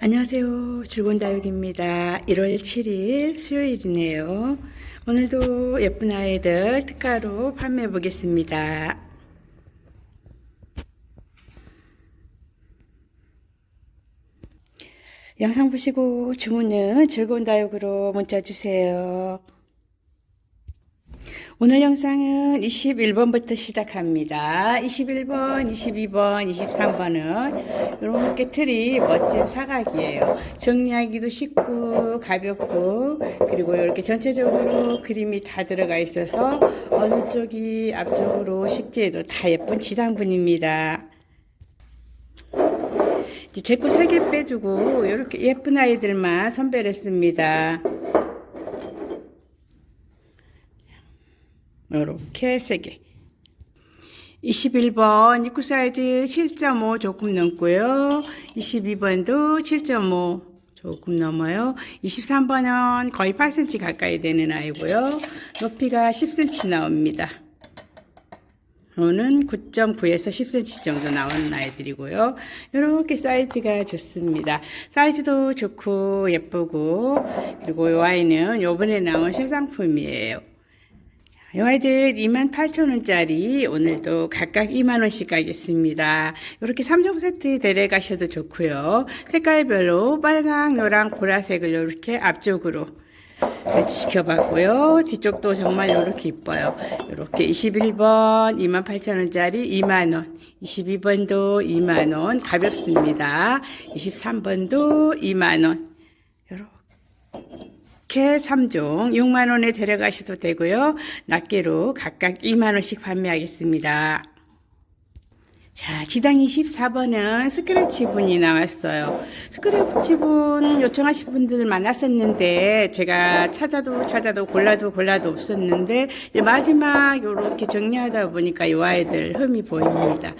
안녕하세요. 줄곤다육입니다. 1월 7일 수요일이네요. 오늘도 예쁜 아이들 특가로 판매해 보겠습니다. 영상 보시고 주문은 즐거운 다육으로 문자 주세요. 오늘 영상은 21번부터 시작합니다. 21번, 22번, 23번은 이렇게 틀이 멋진 사각이에요. 정리하기도 쉽고 가볍고 그리고 이렇게 전체적으로 그림이 다 들어가 있어서 어느 쪽이 앞쪽으로 식지에도 다 예쁜 지상분입니다. 제거 3개 빼주고 이렇게 예쁜 아이들만 선별했습니다. 이렇게 3개. 21번 입구 사이즈 7.5 조금 넘고요. 22번도 7.5 조금 넘어요. 23번은 거의 8cm 가까이 되는 아이고요. 높이가 10cm 나옵니다. 오는 9.9에서 10cm 정도 나오는 아이들이고요. 이렇게 사이즈가 좋습니다. 사이즈도 좋고 예쁘고 그리고 이 아이는 요번에 나온 새 상품이에요. 이 아이들 28,000원짜리 오늘도 각각 2만원씩 가겠습니다. 이렇게 3종 세트 데려가셔도 좋고요. 색깔별로 빨강, 노랑, 보라색을 이렇게 앞쪽으로 지켜봤고요. 뒤쪽도 정말 이렇게 이뻐요. 이렇게 21번 28,000원짜리 2만원, 22번도 2만원 가볍습니다. 23번도 2만원. 이렇게 3종 6만원에 데려가셔도 되고요. 낱개로 각각 2만원씩 판매하겠습니다. 자, 지당 24번은 스크래치 분이 나왔어요. 스크래치 분 요청하신 분들 많았었는데, 제가 찾아도 찾아도 골라도 골라도 없었는데, 마지막 요렇게 정리하다 보니까 이 아이들 흠이 보입니다.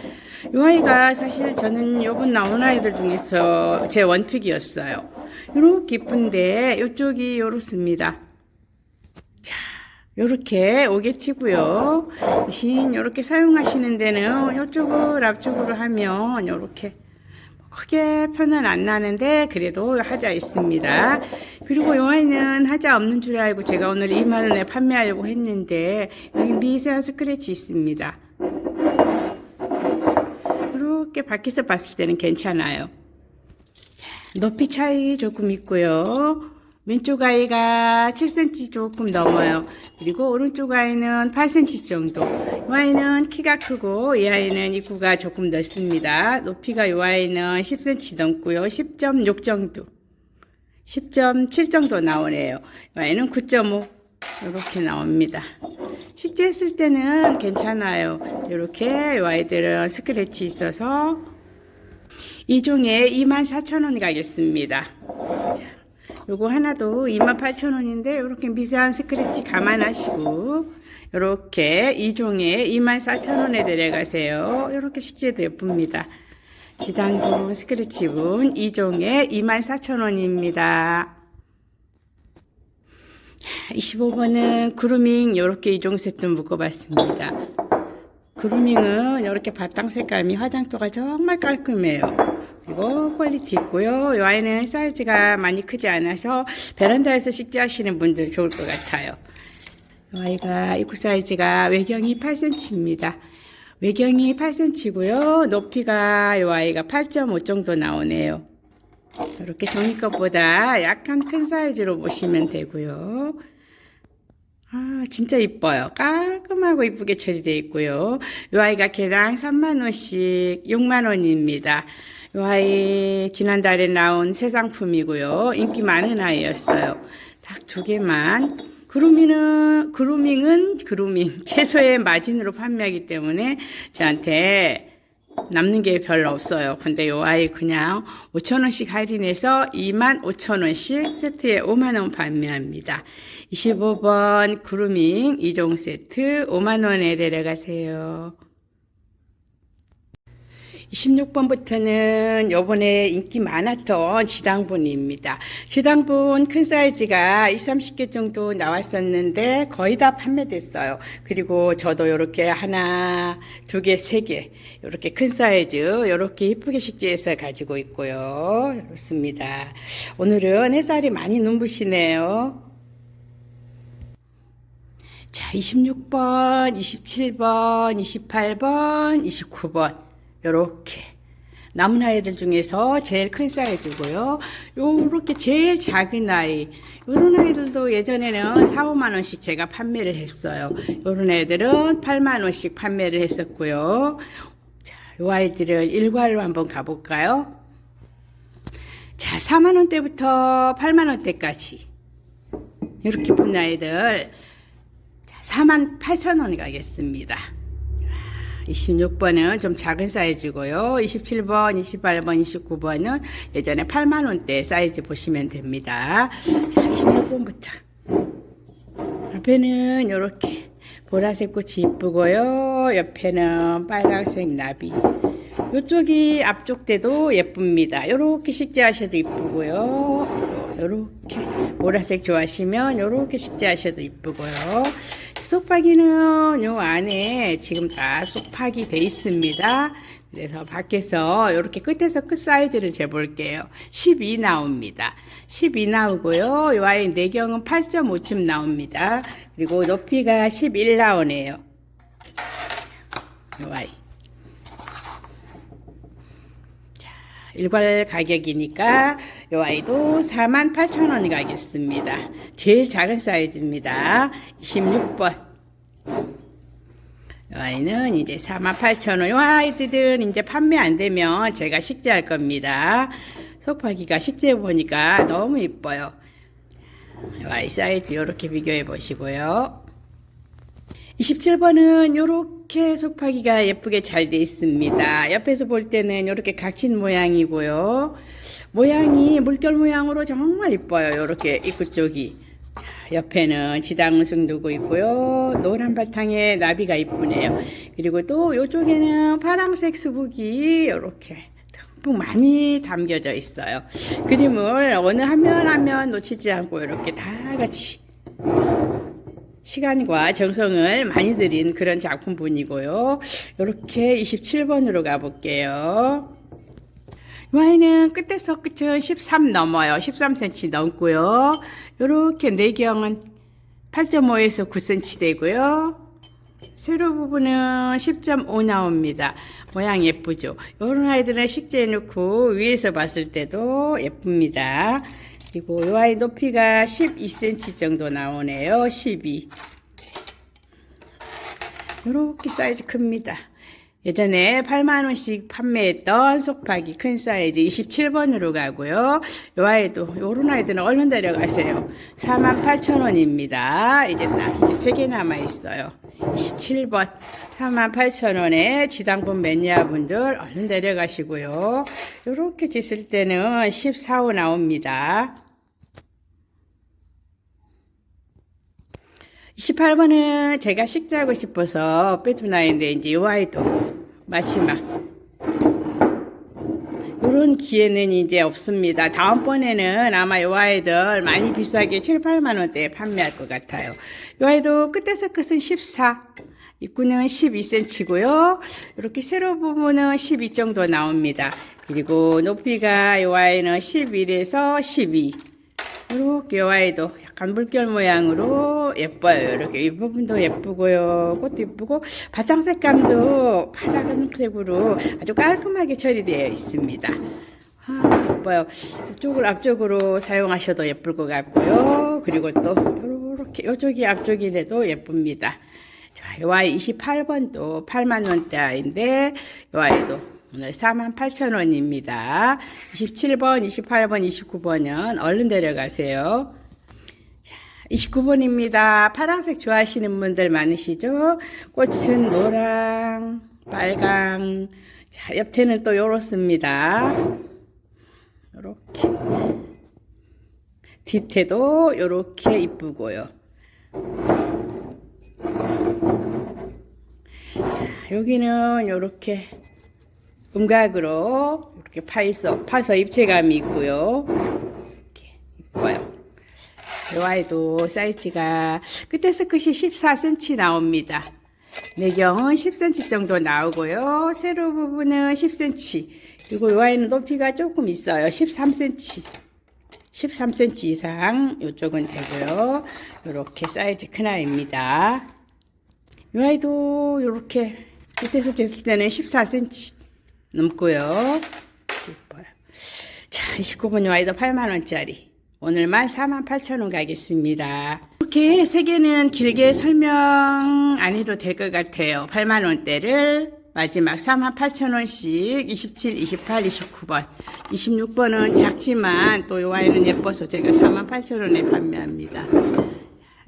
이 아이가 사실 저는 요번 나온 아이들 중에서 제 원픽이었어요. 요렇게 이쁜데, 요쪽이 요렇습니다. 자, 요렇게 오게티고요. 대신 요렇게 사용하시는 데는 요쪽을 앞쪽으로 하면 요렇게 크게 편은 안 나는데 그래도 하자 있습니다. 그리고 요 아이는 하자 없는 줄 알고 제가 오늘 2만 원에 판매하려고 했는데 여기 미세한 스크래치 있습니다. 이렇게 밖에서 봤을 때는 괜찮아요. 높이 차이 조금 있고요. 왼쪽 아이가 7cm 조금 넘어요. 그리고 오른쪽 아이는 8cm 정도. 이 아이는 키가 크고 이 아이는 입구가 조금 넓습니다. 높이가 이 아이는 10cm 넘고요. 10.6 정도. 10.7 정도 나오네요. 이 아이는 9.5 이렇게 나옵니다. 쓸 때는 괜찮아요. 이렇게 이 아이들은 스크래치 있어서 이 종에 24,000원 가겠습니다. 자. 요거 하나도 28,000원인데 이렇게 미세한 스크래치 감안하시고 이렇게 2종에 24,000원에 데려가세요. 이렇게 식재도 예쁩니다. 지단분 스크래치분 2종에 24,000원입니다. 25번은 그루밍 이렇게 2종 세트 묶어봤습니다. 그루밍은 이렇게 바탕 색감이 화장도가 정말 깔끔해요. 그리고 퀄리티 있고요. 이 아이는 사이즈가 많이 크지 않아서 베란다에서 식재하시는 분들 좋을 것 같아요. 이 아이가 입구 사이즈가 외경이 8cm입니다. 외경이 8cm고요. 높이가 이 아이가 8.5 정도 나오네요. 이렇게 종이 것보다 약간 큰 사이즈로 보시면 되고요. 아, 진짜 이뻐요. 깔끔하고 이쁘게 처리되어 있고요. 이 아이가 개당 3만원씩 6만원입니다. 이 아이 지난달에 나온 새 상품이고요. 인기 많은 아이였어요. 딱 두 개만. 그루밍은, 그루밍은 그루밍. 최소의 마진으로 판매하기 때문에 저한테 남는 게 별로 없어요. 근데 요 아이 그냥 5천원씩 할인해서 2만 5천원씩 세트에 5만원 판매합니다. 25번 그루밍 2종 세트 5만원에 데려가세요. 16번부터는 요번에 인기 많았던 지당분입니다. 지당분 큰 사이즈가 20, 30개 정도 나왔었는데 거의 다 판매됐어요. 그리고 저도 이렇게 하나, 두 개, 세 개, 이렇게 큰 사이즈, 이렇게 이쁘게 식재해서 가지고 있고요. 그렇습니다. 오늘은 햇살이 많이 눈부시네요. 자, 26번, 27번, 28번, 29번. 요렇게. 남은 아이들 중에서 제일 큰 사이즈고요. 요렇게 제일 작은 아이. 요런 아이들도 예전에는 4, 5만 원씩 제가 판매를 했어요. 요런 애들은 8만 원씩 판매를 했었고요. 자, 요 아이들을 일괄로 한번 가볼까요? 자, 4만 원대부터 8만 원대까지. 이렇게 본 아이들 4만 8천 원이 가겠습니다. 26번은 좀 작은 사이즈고요. 27번, 28번, 29번은 예전에 8만 원대 사이즈 보시면 됩니다. 자, 26번부터 앞에는 이렇게 보라색 꽃이 이쁘고요. 옆에는 빨간색 나비. 이쪽이 앞쪽 때도 예쁩니다. 이렇게 식재하셔도 이쁘고요. 이렇게 보라색 좋아하시면 이렇게 식재하셔도 이쁘고요. 속파기는 요 안에 지금 다 속파기 돼 있습니다. 그래서 밖에서 이렇게 끝에서 끝 사이즈를 재볼게요. 12 나옵니다. 12 나오고요. 요 아이 내경은 8.5쯤 나옵니다. 그리고 높이가 11 나오네요. 요 아이. 일괄 가격이니까 이 아이도 48,000원이 가겠습니다. 제일 작은 사이즈입니다. 26번. 이 아이는 이제 48,000원. 이 아이들은 이제 판매 안 되면 제가 식재할 겁니다. 속파기가 식재해 보니까 너무 이뻐요. 이 아이 사이즈 이렇게 비교해 보시고요. 27번은 이렇게 속파기가 예쁘게 잘 돼 있습니다. 옆에서 볼 때는 이렇게 각진 모양이고요. 모양이 물결 모양으로 정말 이뻐요. 이렇게 입구 쪽이. 자, 옆에는 지당승 두고 있고요. 노란 바탕에 나비가 이쁘네요. 그리고 또 이쪽에는 파란색 수북이 이렇게 듬뿍 많이 담겨져 있어요. 그림을 어느 한 면 한 면 놓치지 않고 이렇게 다 같이 시간과 정성을 많이 들인 그런 작품분이고요. 이렇게 27번으로 가볼게요. 이 아이는 끝에서 끝은 13 넘어요. 13cm 넘고요. 이렇게 내경은 8.5에서 9cm 되고요. 세로 부분은 10.5 나옵니다. 모양 예쁘죠? 이런 아이들은 식재해 놓고 위에서 봤을 때도 예쁩니다. 그리고 이 아이 높이가 12cm 정도 나오네요. 12. 이렇게 사이즈 큽니다. 예전에 8만원씩 판매했던 속박이 큰 사이즈 27번으로 가고요. 이 아이도, 요런 아이들은 얼른 데려가세요. 48,000원입니다. 이제 딱 이제 3개 남아있어요. 27번. 48,000원에 지당분 매니아분들 얼른 데려가시고요. 요렇게 짓을 때는 14, 5 나옵니다. 28번은 제가 식재하고 싶어서 빼두나인데 이제 이 아이도 마지막 이런 기회는 이제 없습니다. 다음번에는 아마 이 아이들 많이 비싸게 7, 8만 원대에 판매할 것 같아요. 이 아이도 끝에서 끝은 14, 입구는 12cm고요. 이렇게 세로 부분은 12 정도 나옵니다. 그리고 높이가 이 아이는 11에서 12. 이렇게 이 아이도 약간 물결 모양으로 예뻐요. 이렇게 이 부분도 예쁘고요. 꽃도 예쁘고 바탕 색감도 파란색으로 아주 깔끔하게 처리되어 있습니다. 아, 예뻐요. 이쪽을 앞쪽으로 사용하셔도 예쁠 것 같고요. 그리고 또 이렇게 이쪽이 앞쪽이 돼도 예쁩니다. 자, 이 아이 28번도 8만 원대 아이인데 이 아이도 오늘 48,000원입니다. 27번, 28번, 29번은 얼른 데려가세요. 자, 29번입니다. 파란색 좋아하시는 분들 많으시죠? 꽃은 노랑, 빨강. 자, 옆에는 또 요렇습니다. 요렇게. 뒤태도 요렇게 이쁘고요. 자, 여기는 요렇게 음각으로 이렇게 파이서, 파서 입체감이 있고요. 이렇게 이뻐요. 이 아이도 사이즈가 끝에서 끝이 14cm 나옵니다. 내경은 10cm 정도 나오고요. 세로 부분은 10cm. 그리고 이 아이는 높이가 조금 있어요. 13cm. 13cm 이상 이쪽은 되고요. 이렇게 사이즈 큰 아이입니다. 이 아이도 이렇게 밑에서 됐을 때는 14cm 넘고요. 자, 29번 이 아이도 8만원짜리. 오늘만 48,000원 가겠습니다. 이렇게 세 개는 길게 설명 안 해도 될 것 같아요. 8만원대를 마지막 48,000원씩 27, 28, 29번. 26번은 작지만 또이 아이는 예뻐서 제가 48,000원에 판매합니다.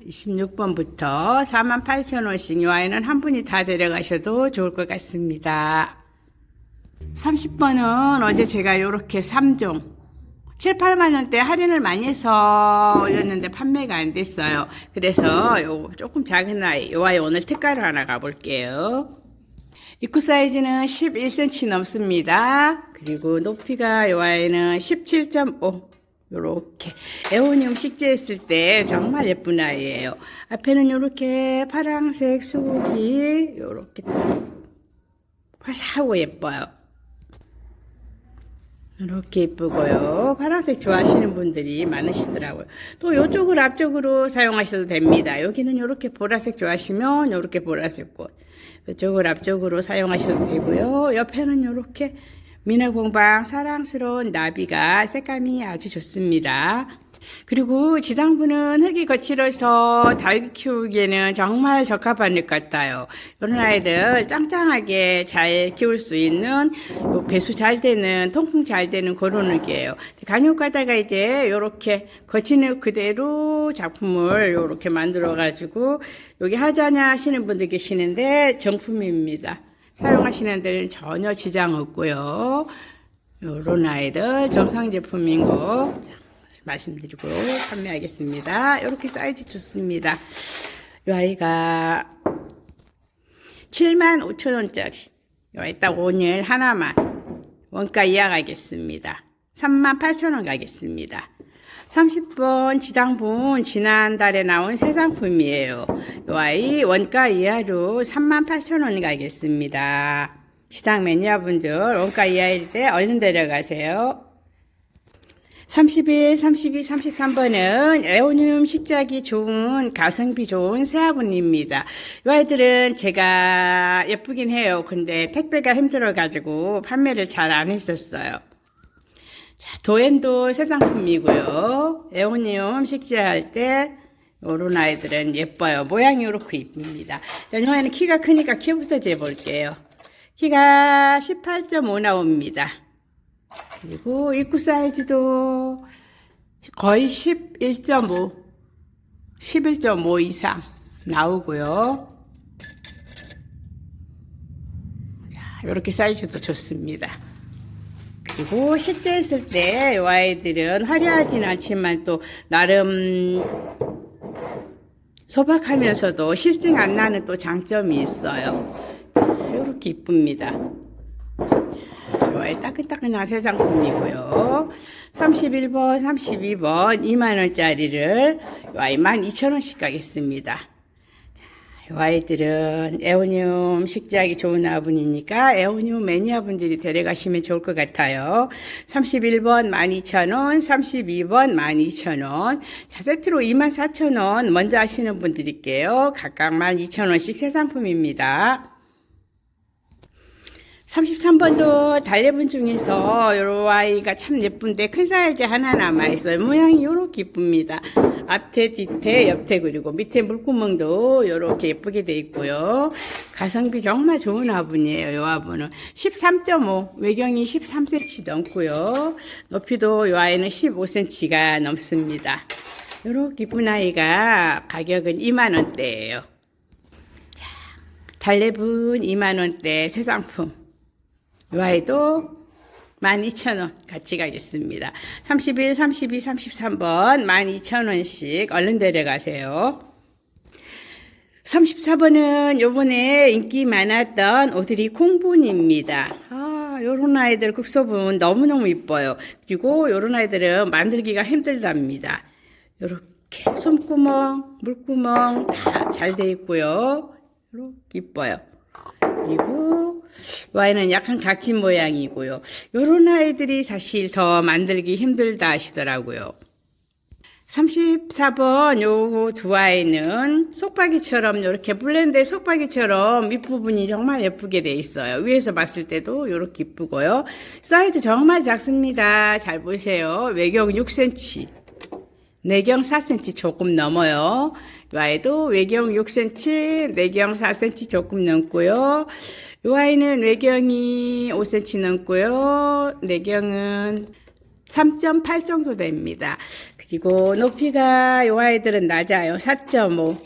26번부터 48,000원씩 이 아이는 한 분이 다 데려가셔도 좋을 것 같습니다. 30번은 어제 제가 이렇게 3종 7, 8만 원대 할인을 많이 해서 올렸는데 판매가 안 됐어요. 그래서 요 조금 작은 아이, 요 아이 오늘 특가로 하나 가볼게요. 입구 사이즈는 11cm 넘습니다. 그리고 높이가 요 아이는 17.5 요렇게 에오니움 식재했을 때 정말 예쁜 아이예요. 앞에는 요렇게 파랑색 수국이 요렇게 화사하고 예뻐요. 이렇게 예쁘고요. 파란색 좋아하시는 분들이 많으시더라고요. 또 이쪽을 앞쪽으로 사용하셔도 됩니다. 여기는 이렇게 보라색 좋아하시면 이렇게 보라색 꽃. 이쪽을 앞쪽으로 사용하셔도 되고요. 옆에는 이렇게 미나공방 사랑스러운 나비가 색감이 아주 좋습니다. 그리고 지당부는 흙이 거칠어서 달 키우기에는 정말 적합한 흙 같아요. 이런 아이들 짱짱하게 잘 키울 수 있는 요 배수 잘 되는 통풍 잘 되는 그런 흙이에요. 간혹 가다가 이제 이렇게 거친 흙 그대로 작품을 이렇게 만들어 가지고 여기 하자냐 하시는 분들 계시는데 정품입니다. 사용하시는 데는 전혀 지장 없고요. 요런 아이들 정상 제품인 거 말씀드리고 판매하겠습니다. 이렇게 사이즈 좋습니다. 이 아이가 7만 5천 원짜리. 이 아이 딱 오늘 하나만 원가 이야가겠습니다. 3만 8천 원 가겠습니다. 30번 지당분 지난달에 나온 새 상품이에요. 이 아이 원가 이하로 3만 8천 원 가겠습니다. 시장 매니아분들 원가 이하일 때 얼른 데려가세요. 31, 32, 33번은 에오늄 식작이 좋은 가성비 좋은 새아분입니다. 이 아이들은 제가 예쁘긴 해요. 근데 택배가 힘들어가지고 판매를 잘 안 했었어요. 자, 도엔도 새 상품이고요. 에오늄 식재할 때 요런 아이들은 예뻐요. 모양이 이렇게 이쁩니다. 연호에는 키가 크니까 키부터 재볼게요. 키가 18.5 나옵니다. 그리고 입구 사이즈도 거의 11.5, 11.5 이상 나오고요. 자, 이렇게 사이즈도 좋습니다. 그리고 식재했을 때이 아이들은 화려하진 않지만 또 나름 소박하면서도 실증 안 나는 또 장점이 있어요. 이렇게 이쁩니다. 좋아요. 따끈따끈한 새 상품이고요. 31번, 32번 2만원짜리를 요 아이 12,000원씩 가겠습니다. 이 아이들은 에오늄 식재하기 좋은 아분이니까 에오늄 매니아 분들이 데려가시면 좋을 것 같아요. 31번 12,000원, 32번 12,000원. 자, 세트로 24,000원 먼저 하시는 분 드릴게요. 각각 12,000원씩 새 상품입니다. 33번도 달래분 중에서 요 아이가 참 예쁜데 큰 사이즈 하나 남아있어요. 모양이 요렇게 이쁩니다. 앞태, 뒤태, 옆태 그리고 밑에 물구멍도 요렇게 예쁘게 돼 있고요. 가성비 정말 좋은 화분이에요. 요 화분은 13.5 외경이 13cm 넘고요. 높이도 요 아이는 15cm가 넘습니다. 요렇게 이쁜 아이가 가격은 2만원대예요. 달래분 2만원대 새 상품. 이 아이도 12,000원 같이 가겠습니다. 31, 32, 33번 12,000원씩 얼른 데려가세요. 34번은 요번에 인기 많았던 오드리 콩분입니다. 아, 아, 요런 아이들 국소분 너무너무 이뻐요. 그리고 요런 아이들은 만들기가 힘들답니다. 요렇게 손구멍, 물구멍 다 잘 돼 있고요. 요렇게 이뻐요. 그리고 이 아이는 약간 각진 모양이고요. 요런 아이들이 사실 더 만들기 힘들다 하시더라고요. 34번 요 두 아이는 속박이처럼 이렇게 블렌드의 속박이처럼 윗부분이 정말 예쁘게 돼 있어요. 위에서 봤을 때도 이렇게 이쁘고요. 사이즈 정말 작습니다. 잘 보세요. 외경 6cm, 내경 4cm 조금 넘어요. 이 아이도 외경 6cm, 내경 4cm 조금 넘고요. 이 아이는 외경이 5cm 넘고요. 내경은 3.8 정도 됩니다. 그리고 높이가 요 아이들은 낮아요. 4.5.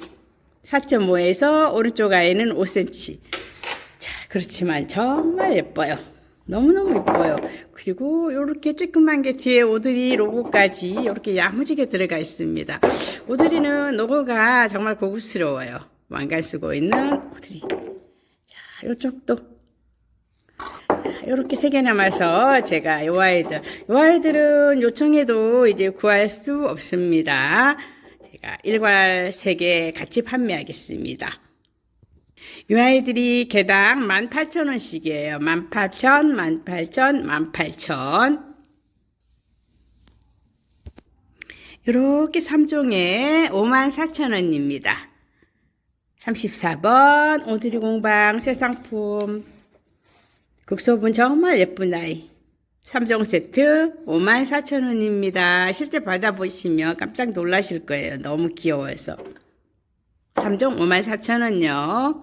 4.5에서 오른쪽 아이는 5cm. 자, 그렇지만 정말 예뻐요. 너무너무 예뻐요. 그리고 요렇게 조그만 게 뒤에 오드리 로고까지 이렇게 야무지게 들어가 있습니다. 오드리는 로고가 정말 고급스러워요. 왕관 쓰고 있는 오드리. 자, 요쪽도 이렇게 세 개 남아서 제가 요 아이들, 요 아이들은 요청해도 이제 구할 수 없습니다. 제가 일괄 세 개 같이 판매하겠습니다. 이 아이들이 개당 18,000원씩이에요. 18,000, 18,000, 18,000. 이렇게 3종에 54,000원입니다. 34번 오드리 공방 새 상품 국소분 정말 예쁜 아이. 3종 세트 54,000원입니다. 실제 받아보시면 깜짝 놀라실 거예요. 너무 귀여워서. 3종 54,000원요.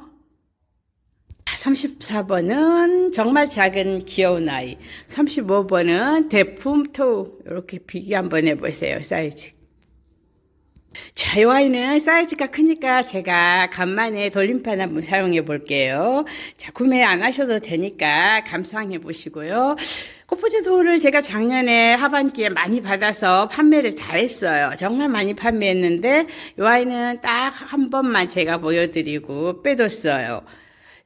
34번은 정말 작은 귀여운 아이. 35번은 대품토. 이렇게 비교 한번 해보세요. 사이즈. 자, 이 아이는 사이즈가 크니까 제가 간만에 돌림판 한번 사용해 볼게요. 자, 구매 안 하셔도 되니까 감상해 보시고요. 꽃꽂이 돌을 제가 작년에 하반기에 많이 받아서 판매를 다 했어요. 정말 많이 판매했는데 이 아이는 딱한 번만 제가 보여드리고 빼뒀어요.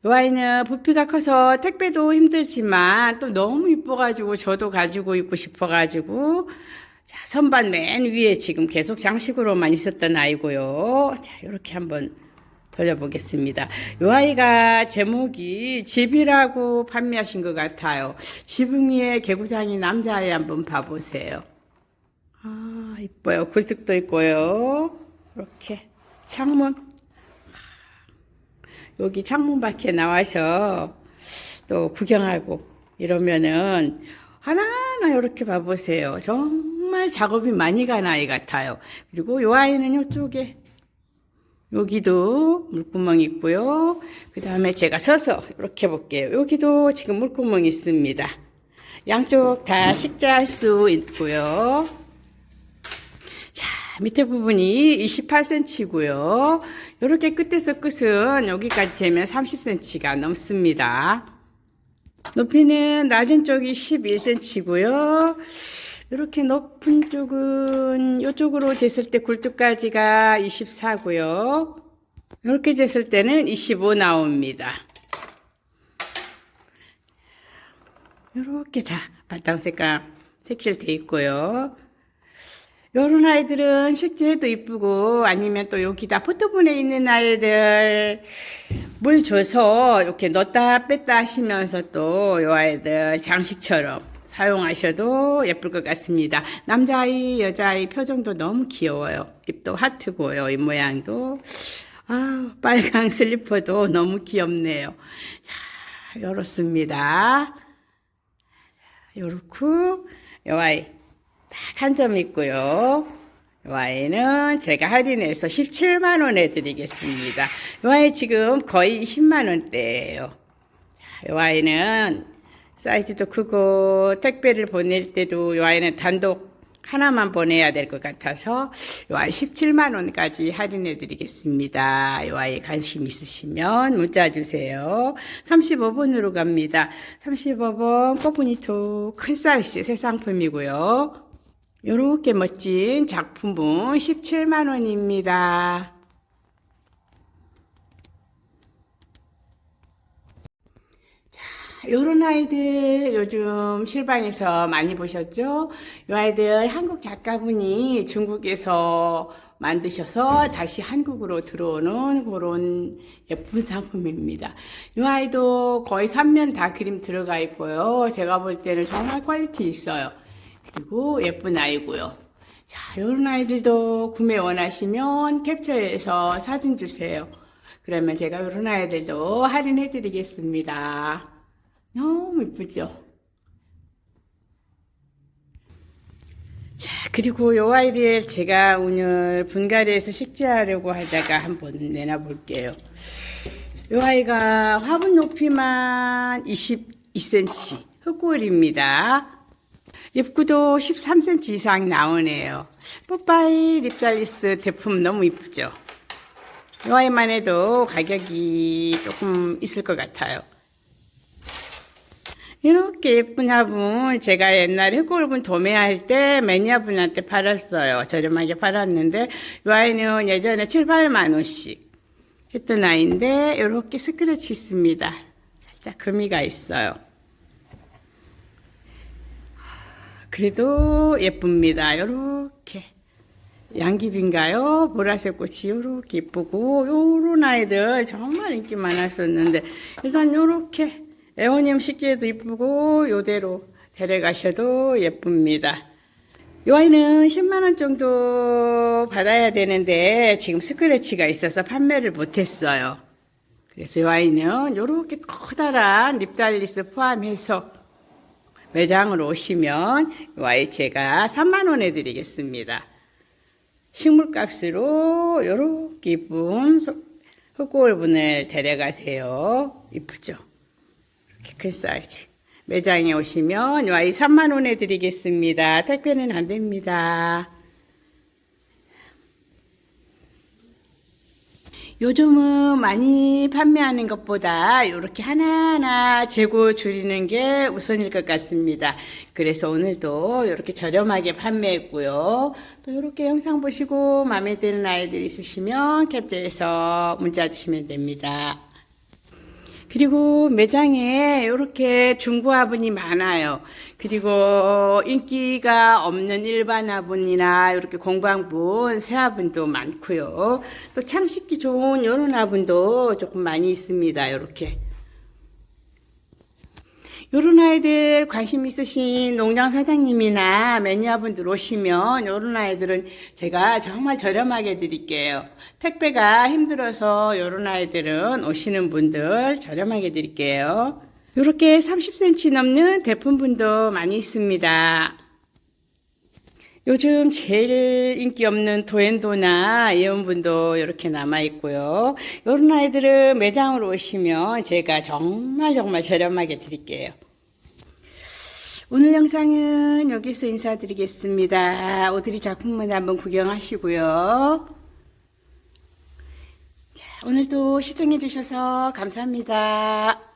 이 아이는 부피가 커서 택배도 힘들지만 또 너무 이뻐가지고 저도 가지고 있고 싶어가지고 자, 선반 맨 위에 지금 계속 장식으로만 있었던 아이고요. 자, 이렇게 한번 돌려보겠습니다. 이 아이가 제목이 집이라고 판매하신 것 같아요. 지붕 위에 개구장이 남자아이 한번 봐보세요. 아, 이뻐요. 굴뚝도 있고요. 이렇게 창문. 여기 창문 밖에 나와서 또 구경하고 이러면은 하나하나 이렇게 봐보세요. 정 말 작업이 많이 간 아이 같아요. 그리고 이 아이는 이쪽에 여기도 물구멍 있고요. 그 다음에 제가 서서 이렇게 볼게요. 여기도 지금 물구멍 있습니다. 양쪽 다 식자할 수 있고요. 자, 밑에 부분이 28cm고요. 이렇게 끝에서 끝은 여기까지 재면 30cm가 넘습니다. 높이는 낮은 쪽이 11cm고요. 이렇게 높은 쪽은 이쪽으로 쟀을 때 굴뚝까지가 24고요. 이렇게 쟀을 때는 25 나옵니다. 이렇게 다 바탕 색깔 색칠돼 있고요. 요런 아이들은 실제도 이쁘고 아니면 또 여기다 포토본에 있는 아이들 물 줘서 이렇게 넣었다 뺐다 하시면서 또 요 아이들 장식처럼 사용하셔도 예쁠 것 같습니다. 남자아이, 여자아이 표정도 너무 귀여워요. 입도 하트고요. 이 모양도. 아, 빨강 슬리퍼도 너무 귀엽네요. 자, 요렇습니다. 요렇고, 요 아이 딱 한 점 있고요. 요 아이는 제가 할인해서 17만 원에 드리겠습니다. 요 아이 지금 거의 10만 원대예요. 요 아이는 사이즈도 크고 택배를 보낼 때도 요 아이는 단독 하나만 보내야 될 것 같아서 요 아이 17만 원까지 할인해 드리겠습니다. 요 아이 관심 있으시면 문자 주세요. 35번으로 갑니다. 35번 꼬부니토 큰 사이즈 새 상품이고요. 요렇게 멋진 작품은 17만 원입니다. 요런 아이들 요즘 실방에서 많이 보셨죠? 요 아이들 한국 작가분이 중국에서 만드셔서 다시 한국으로 들어오는 그런 예쁜 상품입니다. 요 아이도 거의 3면 다 그림 들어가 있고요. 제가 볼 때는 정말 퀄리티 있어요. 그리고 예쁜 아이고요. 자, 요런 아이들도 구매 원하시면 캡처해서 사진 주세요. 그러면 제가 요런 아이들도 할인해 드리겠습니다. 너무 이쁘죠? 자, 그리고 요 아이를 제가 오늘 분갈이에서 식재하려고 하다가 한번 내놔 볼게요. 요 아이가 화분 높이만 22cm 흙골입니다. 입구도 13cm 이상 나오네요. 뽀빠이 립살리스 제품 너무 이쁘죠? 요 아이만 해도 가격이 조금 있을 것 같아요. 이렇게 예쁜 화분 제가 옛날에 흑골분 도매할 때 매니아분한테 팔았어요. 저렴하게 팔았는데 이 아이는 예전에 7, 8만 원씩 했던 아이인데 이렇게 스크래치 있습니다. 살짝 금이가 있어요. 그래도 예쁩니다. 이렇게 양귀비인가요? 보라색 꽃이 이렇게 예쁘고 요런 아이들 정말 인기 많았었는데 일단 요렇게 에오니움 식재도 이쁘고 요대로 데려가셔도 예쁩니다. 요 아이는 10만원 정도 받아야 되는데 지금 스크래치가 있어서 판매를 못했어요. 그래서 요 아이는 요렇게 커다란 립달리스 포함해서 매장으로 오시면 요 아이 제가 3만원에 드리겠습니다. 식물값으로 요렇게 이쁜 흑골분을 데려가세요. 이쁘죠? 이렇게 큰 사이즈. 매장에 오시면 요 아이 3만 원에 드리겠습니다. 택배는 안 됩니다. 요즘은 많이 판매하는 것보다 이렇게 하나하나 재고 줄이는 게 우선일 것 같습니다. 그래서 오늘도 이렇게 저렴하게 판매했고요. 또 이렇게 영상 보시고 마음에 드는 아이들 있으시면 캡처해서 문자 주시면 됩니다. 그리고 매장에 이렇게 중고 화분이 많아요. 그리고 인기가 없는 일반 화분이나 이렇게 공방분, 새 화분도 많고요. 또 창식기 좋은 이런 화분도 조금 많이 있습니다. 이렇게. 요런 아이들 관심 있으신 농장 사장님이나 매니아분들 오시면 요런 아이들은 제가 정말 저렴하게 드릴게요. 택배가 힘들어서 요런 아이들은 오시는 분들 저렴하게 드릴게요. 요렇게 30cm 넘는 대품분도 많이 있습니다. 요즘 제일 인기 없는 도엔도나 예원분도 이렇게 남아 있고요. 이런 아이들은 매장으로 오시면 제가 정말 정말 저렴하게 드릴게요. 오늘 영상은 여기서 인사드리겠습니다. 오드리 작품문 한번 구경하시고요. 자, 오늘도 시청해 주셔서 감사합니다.